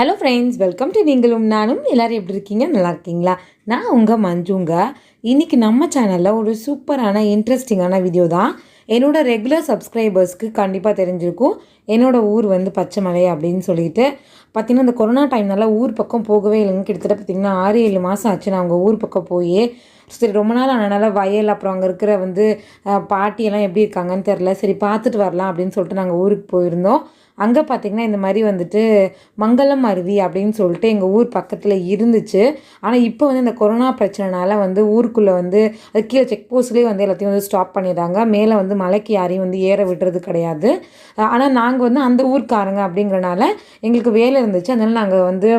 Hello friends welcome to நீங்களும் நானும் எல்லாரும் எப்படி இருக்கீங்க? நல்லா இருக்கீங்களா? நான் உங்கள் மஞ்சுங்க. இன்றைக்கி நம்ம சேனலில் ஒரு சூப்பரான இன்ட்ரெஸ்டிங்கான வீடியோ தான். என்னோடய ரெகுலர் சப்ஸ்கிரைபர்ஸ்க்கு கண்டிப்பாக தெரிஞ்சிருக்கும். என்னோடய ஊர் வந்து பச்சைமலை அப்படின்னு சொல்லிட்டு. பார்த்திங்கன்னா இந்த கொரோனா டைம்னால ஊர் பக்கம் போகவே இல்லைங்க. கிட்டத்தட்ட பார்த்தீங்கன்னா ஆறு ஏழு மாதம் ஆச்சு நான் அவங்க ஊர் பக்கம் போய். சரி ரொம்ப நாள் ஆனனால வயல் அப்புறம் அங்கே இருக்கிற வந்து பாட்டியெல்லாம் எப்படி இருக்காங்கன்னு தெரில சரி பார்த்துட்டு வரலாம் அப்படின்னு சொல்லிட்டு நாங்கள் ஊருக்கு போயிருந்தோம். அங்கே பார்த்தீங்கன்னா இந்த மாதிரி வந்துட்டு மங்களம் அருவி அப்படின்னு சொல்லிட்டு எங்கள் ஊர் பக்கத்தில் இருந்துச்சு. ஆனால் இப்போ வந்து இந்த கொரோனா பிரச்சனைனால வந்து ஊருக்குள்ளே வந்து அது கீழே செக் போஸ்ட்லேயே வந்து எல்லாத்தையும் வந்து ஸ்டாப் பண்ணிடுறாங்க. மேலே வந்து மலைக்கு யாரையும் வந்து ஏற விடுறது கிடையாது. ஆனால் நாங்கள் வந்து அந்த ஊர்க்காரங்க அப்படிங்கிறனால எங்களுக்கு வேலை இருந்துச்சு. அதனால் நாங்கள் வந்து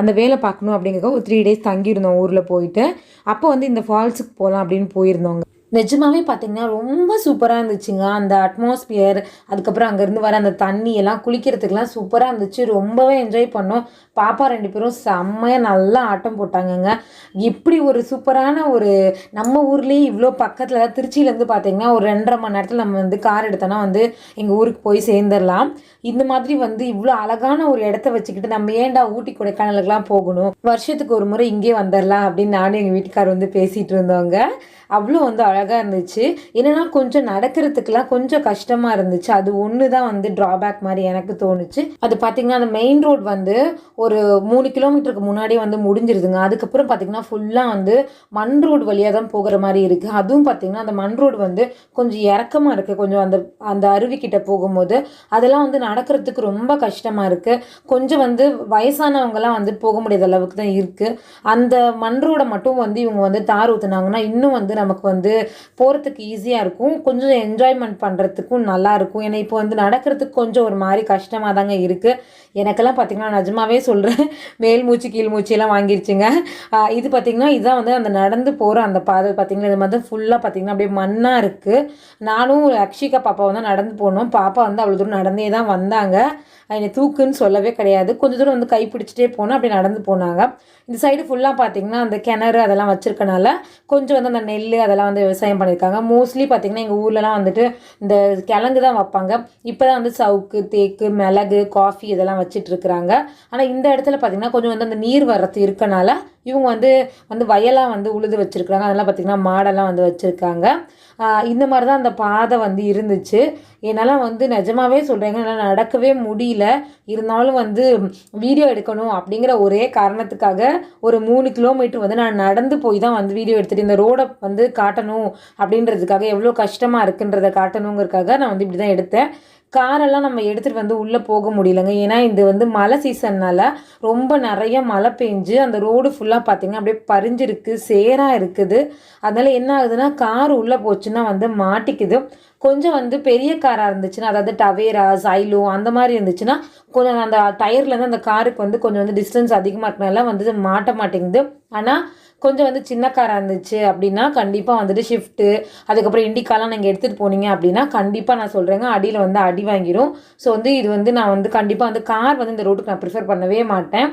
அந்த வேலை பார்க்கணும் அப்படிங்கிறக்க ஒரு த்ரீ டேஸ் தங்கியிருந்தோம் ஊரில் போயிட்டு. அப்போ வந்து இந்த ஃபால்ஸுக்கு போகலாம் அப்படின்னு போயிருந்தோங்க. நிஜமாவே பார்த்தீங்கன்னா ரொம்ப சூப்பராக இருந்துச்சுங்க. அந்த அட்மாஸ்பியர் அதுக்கப்புறம் அங்கேருந்து வர அந்த தண்ணி எல்லாம் குளிக்கிறதுக்கெலாம் சூப்பராக இருந்துச்சு. ரொம்பவே என்ஜாய் பண்ணோம். பாப்பா ரெண்டு பேரும் செம்மையாக நல்லா ஆட்டம் போட்டாங்கங்க. இப்படி ஒரு சூப்பரான ஒரு நம்ம ஊர்லேயே இவ்வளோ பக்கத்தில் திருச்சியிலேருந்து பார்த்தீங்கன்னா ஒரு ரெண்டரை மணி நேரத்தில் நம்ம வந்து கார் எடுத்தோன்னா வந்து எங்கள் ஊருக்கு போய் சேர்ந்துடலாம். இந்த மாதிரி வந்து இவ்வளோ அழகான ஒரு இடத்த வச்சுக்கிட்டு நம்ம ஏன்டா ஊட்டி கொடைக்கானலுக்குலாம் போகணும்? வருஷத்துக்கு ஒரு முறை இங்கே வந்துடலாம் அப்படின்னு நானும் எங்கள் வீட்டுக்கார் வந்து பேசிகிட்டு இருந்தோங்க. அவ்வளோ வந்து அழகாக அழகாக இருந்துச்சு. என்னென்னா கொஞ்சம் நடக்கிறதுக்கெலாம் கொஞ்சம் கஷ்டமாக இருந்துச்சு. அது ஒன்று தான் வந்து ட்ராபேக் மாதிரி எனக்கு தோணுச்சு. அது பார்த்திங்கன்னா அந்த மெயின் ரோட் வந்து ஒரு மூணு கிலோமீட்டருக்கு முன்னாடியே வந்து முடிஞ்சிருதுங்க. அதுக்கப்புறம் பார்த்திங்கன்னா ஃபுல்லாக வந்து மண் ரோடு வழியாக தான் போகிற மாதிரி இருக்குது அதுவும் பார்த்திங்கன்னா அந்த மண் ரோடு வந்து கொஞ்சம் இறக்கமாக இருக்குது கொஞ்சம் அந்த அந்த அருவிக்கிட்ட போகும்போது. அதெல்லாம் வந்து நடக்கிறதுக்கு ரொம்ப கஷ்டமாக இருக்குது கொஞ்சம் வந்து வயசானவங்கலாம் வந்து போக முடியாத அளவுக்கு தான் இருக்குது அந்த மண் ரோடை மட்டும் வந்து இவங்க வந்து தார் ஊற்றுனாங்கன்னா இன்னும் வந்து நமக்கு வந்து போகிறதுக்கு ஈஸியாக இருக்கும். கொஞ்சம் என்ஜாய்மெண்ட் பண்ணுறதுக்கும் நல்லாயிருக்கும் ஏன்னா இப்போ வந்து நடக்கிறதுக்கு கொஞ்சம் ஒரு மாதிரி கஷ்டமாக தாங்க இருக்குது எனக்கெல்லாம் பார்த்திங்கன்னா நிஜமாவே சொல்கிறேன் மேல் மூச்சு கீழ் மூச்சியெல்லாம் வாங்கிருச்சுங்க. இது பார்த்திங்கன்னா இதுதான் வந்து அந்த நடந்து போகிற அந்த பாதை பார்த்திங்கன்னா இது மாதிரி ஃபுல்லாக பார்த்திங்கன்னா அப்படியே மண்ணாக இருக்குது நானும் அக்ஷிகா பாப்பா வந்து நடந்து போனோம். பாப்பா வந்து அவ்வளோ தூரம் நடந்தே தான் வந்தாங்க. என்னை தூக்குன்னு சொல்லவே கிடையாது. கொஞ்ச தூரம் வந்து கை பிடிச்சிட்டே போனோம். அப்படி நடந்து போனாங்க. இந்த சைடு ஃபுல்லாக பார்த்தீங்கன்னா அந்த கிணறு அதெல்லாம் வச்சுருக்கனால கொஞ்சம் வந்து அந்த நெல் அதெல்லாம் வந்து விவசாயம் பண்ணியிருக்காங்க. மோஸ்ட்லி பார்த்திங்கன்னா எங்கள் ஊர்லலாம் வந்துட்டு இந்த கிழங்கு தான் வைப்பாங்க. இப்போ தான் வந்து சவுக்கு தேக்கு மிளகு காஃபி இதெல்லாம் வச்சுட்டு இருக்கிறாங்க ஆனால் இந்த இடத்துல பார்த்தீங்கன்னா கொஞ்சம் வந்து அந்த நீர் வரத்து இருக்கனால இவங்க வந்து வந்து வயலாக வந்து உழுது வச்சுருக்குறாங்க. அதெல்லாம் பார்த்திங்கன்னா மாடெல்லாம் வந்து வச்சுருக்காங்க. இந்த மாதிரி தான் அந்த பாதை வந்து இருந்துச்சு. என்னால் வந்து நிஜமாவே சொல்கிறேங்க என்னால் நடக்கவே முடியல. இருந்தாலும் வந்து வீடியோ எடுக்கணும் அப்படிங்கிற ஒரே காரணத்துக்காக ஒரு மூணு கிலோமீட்டர் வந்து நான் நடந்து போய் தான் வந்து வீடியோ எடுத்துகிட்டு இந்த ரோடை வந்து காட்டணும் அப்படின்றதுக்காக எவ்வளோ கஷ்டமாக இருக்குன்றதை காட்டணுங்கிறதுக்காக நான் வந்து இப்படி தான் எடுத்தேன். காரெல்லாம் நம்ம எடுத்துகிட்டு வந்து உள்ளே போக முடியலங்க. ஏன்னா இது வந்து மழை சீசன்னால் ரொம்ப நிறைய மழை பெஞ்சு அந்த ரோடு ஃபுல்லாக பார்த்தீங்கன்னா அப்படியே பறிஞ்சிருக்கு சேராக இருக்குது. அதனால் என்ன ஆகுதுன்னா கார் உள்ளே போச்சுன்னா வந்து மாட்டிக்குது. கொஞ்சம் வந்து பெரிய காராக இருந்துச்சுன்னா அதாவது டவேரா சைலோ அந்த மாதிரி இருந்துச்சுன்னா கொஞ்சம் அந்த டயர்லேருந்து அந்த காருக்கு வந்து கொஞ்சம் வந்து டிஸ்டன்ஸ் அதிகமாக இருக்கனால வந்து மாட்ட மாட்டேங்குது. ஆனால் கொஞ்சம் வந்து சின்ன காராக இருந்துச்சு அப்படின்னா கண்டிப்பாக வந்துட்டு ஷிஃப்ட்டு அதுக்கப்புறம் இண்டிகாலாம் நீங்கள் எடுத்துகிட்டு போனீங்க அப்படின்னா கண்டிப்பாக நான் சொல்கிறேங்க அடியில் வந்து அடி வாங்கிரும். ஸோ வந்து இது வந்து நான் வந்து கண்டிப்பாக வந்து கார் வந்து இந்த ரோட்டுக்கு நான் ப்ரிஃபர் பண்ணவே மாட்டேன்.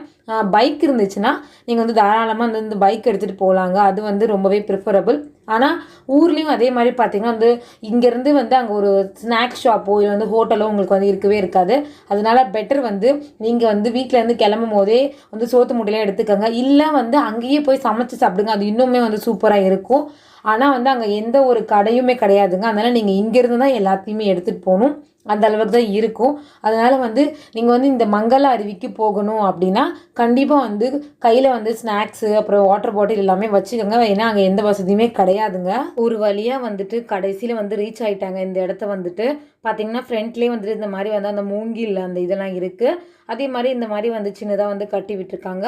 பைக் இருந்துச்சுன்னா நீங்கள் வந்து தாராளமாக வந்து இந்த பைக் எடுத்துகிட்டு போகலாங்க அது வந்து ரொம்பவே ப்ரிஃபரபுள் ஆனால் ஊர்லேயும் அதே மாதிரி பார்த்தீங்கன்னா வந்து இங்கேருந்து வந்து அங்கே ஒரு ஸ்நாக்ஸ் ஷாப்போ இல்லை வந்து ஹோட்டலோ உங்களுக்கு வந்து இருக்கவே இருக்காது. அதனால பெட்டர் வந்து நீங்கள் வந்து வீட்டிலேருந்து கிளம்பும் போதே வந்து சோத்து முட்டையிலே எடுத்துக்கோங்க. இல்லை வந்து அங்கேயே போய் சமைச்சு சாப்பிடுங்க. அது இன்னுமே வந்து சூப்பராக இருக்கும். ஆனால் வந்து அங்கே எந்த ஒரு கடையுமே கிடையாதுங்க. அதனால் நீங்கள் இங்கேருந்து தான் எல்லாத்தையுமே எடுத்துகிட்டு போகணும். அந்த அளவுக்கு தான் இருக்கும். அதனால் வந்து நீங்கள் வந்து இந்த மங்கள அருவிக்கு போகணும் அப்படின்னா கண்டிப்பாக வந்து கையில் வந்து ஸ்நாக்ஸு அப்புறம் வாட்டர் பாட்டில் எல்லாமே வச்சுக்கோங்க. ஏன்னா அங்கே எந்த வசதியுமே கிடையாதுங்க. ஒரு வழியாக வந்துட்டு கடைசியில் வந்து ரீச் ஆகிட்டாங்க இந்த இடத்த வந்துட்டு பார்த்தீங்கன்னா ஃப்ரண்ட்லேயே வந்துட்டு இந்த மாதிரி வந்து அந்த மூங்கில் அந்த இதெல்லாம் இருக்குது அதே மாதிரி இந்த மாதிரி வந்து சின்னதாக வந்து கட்டி விட்டுருக்காங்க.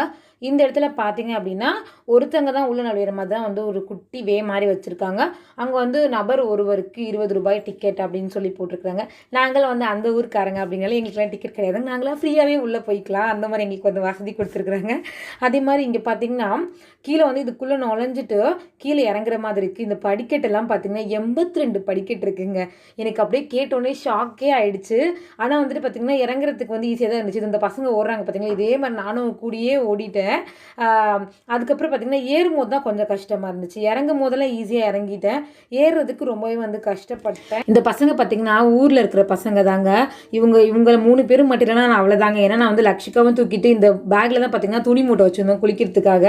இந்த இடத்துல பார்த்தீங்க அப்படின்னா ஒருத்தங்க தான் உள்ள நுழையிற மாதிரி தான் வந்து ஒரு குட்டி வே மாதிரி வச்சுருக்காங்க. அங்கே வந்து நபர் ஒருவருக்கு இருபது ரூபாய் டிக்கெட் அப்படின்னு சொல்லி போட்டிருக்காங்க நாங்கள் வந்து அந்த ஊருக்காரங்க அப்படிங்கிறத எங்களுக்குலாம் டிக்கெட் கிடையாது. நாங்களாம் ஃப்ரீயாகவே உள்ளே போய்க்கலாம். அந்த மாதிரி எங்களுக்கு வந்து வசதி கொடுத்துருக்குறாங்க. அதே மாதிரி இங்கே பார்த்தீங்கன்னா கீழே வந்து இதுக்குள்ளே நுழைஞ்சிட்டு கீழே இறங்குற மாதிரி இருக்குது இந்த படிக்கட்டெல்லாம் பார்த்தீங்கன்னா எண்பத்தி ரெண்டு படிக்கட்டு இருக்குங்க. எனக்கு அப்படியே கேட்டோன்னே ஷாக்கே ஆயிடுச்சு. ஆனால் வந்துட்டு பார்த்தீங்கன்னா இறங்குறதுக்கு வந்து ஈஸியாக தான் இருந்துச்சு. இந்த பசங்க ஓடுறாங்க பார்த்தீங்களா இதே மாதிரி நானும் கூடியே ஓடிட்டேன். அதுக்கப்புறம் பார்த்தீங்கன்னா ஏறும் போது தான் கொஞ்சம் கஷ்டமாக இருந்துச்சு. இறங்கும் போதெல்லாம் ஈஸியாக இறங்கிட்டேன். ஏறுறதுக்கு ரொம்பவே வந்து கஷ்டப்பட்டேன். இந்த பசங்க பார்த்தீங்கன்னா ஊரில் இருக்கிற பசங்க தாங்க. இவங்க இவங்க மூணு பேரும் மட்டும் இல்லைனா நான் அவ்வளோதாங்க ஏன்னா நான் வந்து லக்ஷிகாவும் தூக்கிட்டு இந்த பேக்கில் தான் பார்த்தீங்கன்னா துணி மூட்டை வச்சுருந்தோம் குளிக்கிறதுக்காக.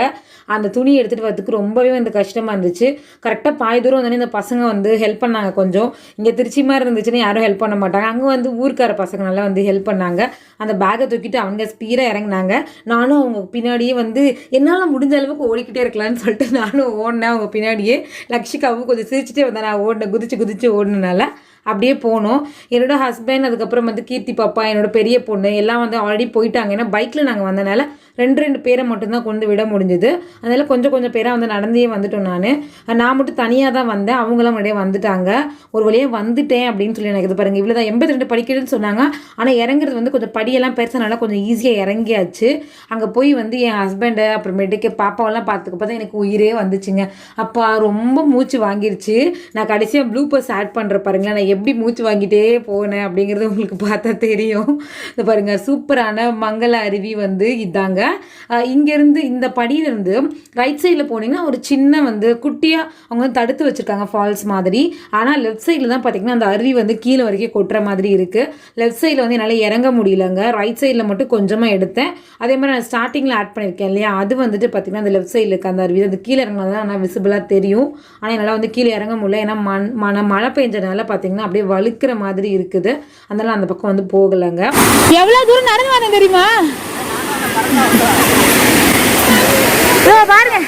அந்த துணி எடுத்துகிட்டு வரதுக்கு ரொம்பவே வந்து கஷ்டமாக இருந்துச்சு. கரெக்டாக பாய் தூரம் வந்தோடனே இந்த பசங்க வந்து ஹெல்ப் பண்ணாங்க கொஞ்சம். இங்கே திருச்சி மாதிரி இருந்துச்சுன்னா யாரும் ஹெல்ப் பண்ண மாட்டாங்க. அங்கே வந்து ஊருக்கார பசங்க நல்லா வந்து ஹெல்ப் பண்ணாங்க. அந்த பேக்கை தூக்கிட்டு அவங்க ஸ்பீடாக இறங்குனாங்க. நானும் அவங்க பின்னாடியே வந்து என்னால் முடிஞ்ச அளவுக்கு ஓடிக்கிட்டே இருக்கலாம்னு சொல்லிட்டு நானும் ஓடினேன் அவங்க பின்னாடியே. லக்ஷிகாவும் கொஞ்சம் சிரிச்சுட்டே வந்தேன் நான் ஓடினேன் குதிச்சு குதிச்சு ஓடினால அப்படியே போனோம். என்னோட ஹஸ்பண்ட் அதுக்கப்புறம் வந்து கீர்த்தி பாப்பா என்னோட பெரிய பொண்ணு எல்லாம் வந்து ஆல்ரெடி போயிட்டாங்க. ஏன்னா பைக்கில் நாங்கள் வந்தனால ரெண்டு ரெண்டு பேரை மட்டும்தான் கொண்டு விட முடிஞ்சுது. அதனால் கொஞ்சம் கொஞ்சம் பேராக வந்து நடந்தே வந்துட்டோம் நான். நான் மட்டும் தனியாக தான் வந்தேன். அவங்களாம் முன்னாடியே வந்துட்டாங்க. ஒரு வழியாக வந்துட்டேன் அப்படின்னு சொல்லி எனக்கு இது பாருங்க இவ்வளோ தான் எண்பத்தி ரெண்டு படிக்கிறதுன்னு சொன்னாங்க. ஆனால் இறங்குறது வந்து கொஞ்சம் படியெல்லாம் பெருசனால கொஞ்சம் ஈஸியாக இறங்கியாச்சு. அங்கே போய் வந்து என் ஹஸ்பண்டை அப்புறமேட்டுக்கு பாப்பாவெல்லாம் பார்த்துக்க பார்த்தா எனக்கு உயிரே வந்துச்சுங்க. அப்பா ரொம்ப மூச்சு வாங்கிருச்சு. நான் கடைசியாக ப்ளூ பஸ் ஆட் பண்ணுற பாருங்களேன். நான் எப்படி மூச்சு வாங்கிட்டே போனேன் அப்படிங்கிறது உங்களுக்கு பார்த்தா தெரியும். இந்த பாருங்க சூப்பரான மங்கள அருவி வந்து இதாங்க. அஹ் இங்கேருந்து இந்த படியிலேருந்து ரைட் சைடில் போனீங்கன்னா ஒரு சின்ன வந்து குட்டியாக அவங்க வந்து தடுத்து வச்சுருக்காங்க ஃபால்ஸ் மாதிரி. ஆனால் லெஃப்ட் சைடில் தான் பார்த்தீங்கன்னா அந்த அருவி வந்து கீழே வரைக்கும் கொட்டுற மாதிரி இருக்குது லெஃப்ட் சைடில் வந்து என்னால் இறங்க முடியலங்க. ரைட் சைடில் மட்டும் கொஞ்சமாக எடுத்தேன். அதே மாதிரி நான் ஸ்டார்டிங்கில் ஆட் பண்ணியிருக்கேன் இல்லையா? அது வந்துட்டு பார்த்தீங்கன்னா அந்த லெஃப்ட் சைடில் இருக்க அந்த அருவி அது கீழே இறங்கினது தான் ஆனால் விசிபிளாக தெரியும். ஆனால் என்னால் வந்து கீழே இறங்க முடியல. ஏன்னா மண் மன மழை பெஞ்சதுனால பார்த்தீங்கன்னா அப்படியே வலுக்கிற மாதிரி இருக்குது. அதனால் அந்த பக்கம் வந்து போகலைங்க. எவ்வளோ தூரம் நடந்து வந்தேன் தெரியுமா? பாருங்க.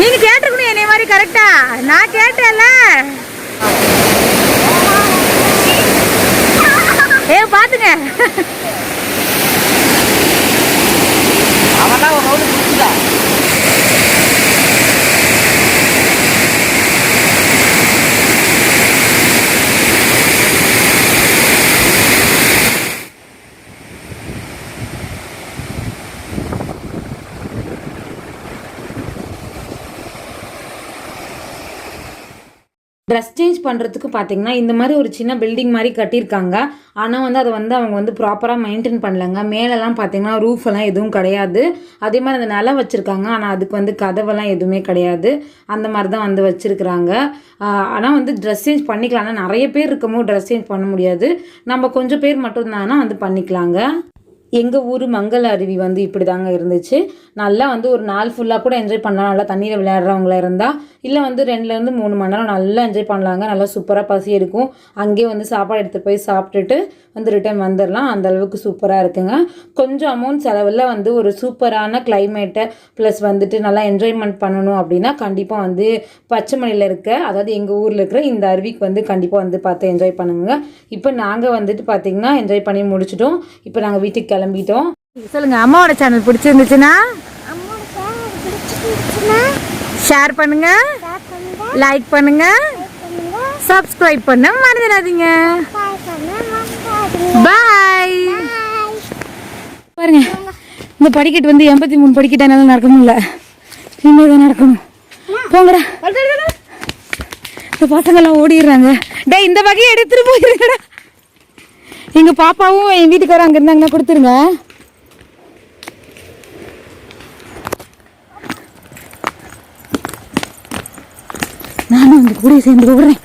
நீங்க கேட்டிருக்கணும் என்னை மாதிரி கரெக்டா நான் கேட்டேன்ல. ஏ பாத்துங்க. ட்ரெஸ் சேஞ்ச் பண்ணுறதுக்கு பார்த்தீங்கன்னா இந்த மாதிரி ஒரு சின்ன பில்டிங் மாதிரி கட்டியிருக்காங்க. ஆனால் வந்து அதை வந்து அவங்க வந்து ப்ராப்பராக மெயின்டைன் பண்ணலங்க. மேலெலாம் பார்த்தீங்கன்னா ரூஃப் எல்லாம் எதுவும் கிடையாது. அதே மாதிரி அந்த நிலம் வச்சுருக்காங்க. ஆனால் அதுக்கு வந்து கதவெல்லாம் எதுவுமே கிடையாது. அந்த மாதிரி தான் வந்து வச்சுருக்குறாங்க. ஆனால் வந்து ட்ரெஸ் சேஞ்ச் பண்ணிக்கலாம். ஆனால் நிறைய பேர் இருக்கமோ ட்ரெஸ் சேஞ்ச் பண்ண முடியாது. நம்ம கொஞ்சம் பேர் மட்டும் இருந்தாங்கன்னா வந்து பண்ணிக்கலாங்க? எங்கள் ஊர் மங்கள அருவி வந்து இப்படி தாங்க இருந்துச்சு. நல்லா வந்து ஒரு நாள் ஃபுல்லாக கூட என்ஜாய் பண்ணலாம். நல்லா தண்ணியில் விளையாடுறவங்களா இருந்தால் இல்லை வந்து ரெண்டுலேருந்து மூணு மணி நேரம் நல்லா என்ஜாய் பண்ணலாங்க. நல்லா சூப்பராக பசி எடுக்கும். அங்கேயே வந்து சாப்பாடு எடுத்துகிட்டு போய் சாப்பிட்டுட்டு வந்து ரிட்டர்ன் வந்துடலாம் அந்த அளவுக்கு சூப்பராக இருக்குங்க. கொஞ்சம் அமௌண்ட் செலவில் வந்து ஒரு சூப்பரான கிளைமேட்டை ப்ளஸ் வந்துட்டு நல்லா என்ஜாய்மெண்ட் பண்ணணும் அப்படின்னா கண்டிப்பாக வந்து பச்சைமலையில் இருக்க அதாவது எங்கள் ஊரில் இருக்கிற இந்த அருவிக்கு வந்து கண்டிப்பாக வந்து பார்த்து என்ஜாய் பண்ணுங்க. இப்போ நாங்கள் வந்துட்டு பார்த்தீங்கன்னா என்ஜாய் பண்ணி முடிச்சிட்டோம். இப்போ நாங்கள் வீட்டுக்கு கிளம்பிட்டோம். சொல்லுங்க அம்மாவோட சேனல் பிடிச்சிருந்துச்சுன்னா? ஷேர் பண்ணுங்க. லைக் பண்ணுங்க. சப்ஸ்கிரைப் பண்ண மறந்துடாதீங்க. பாய் பாருங்க இந்த படிக்கட்டு வந்து எண்பத்தி மூணு படிக்கட்டு என்னால் நடக்க முடியல. தான் நடக்கணும். போங்கடா. இந்த பசங்கெல்லாம் ஓடிடுறாங்க. டே இந்த வகையை எடுத்துட்டு போயிருக்கடா எங்க பாப்பாவும் என் வீட்டுக்காரரும் அங்க இருந்தாங்கன்னா கொடுத்துருங்க. நானும் அந்த கூட சேர்ந்து ஓடுறேன்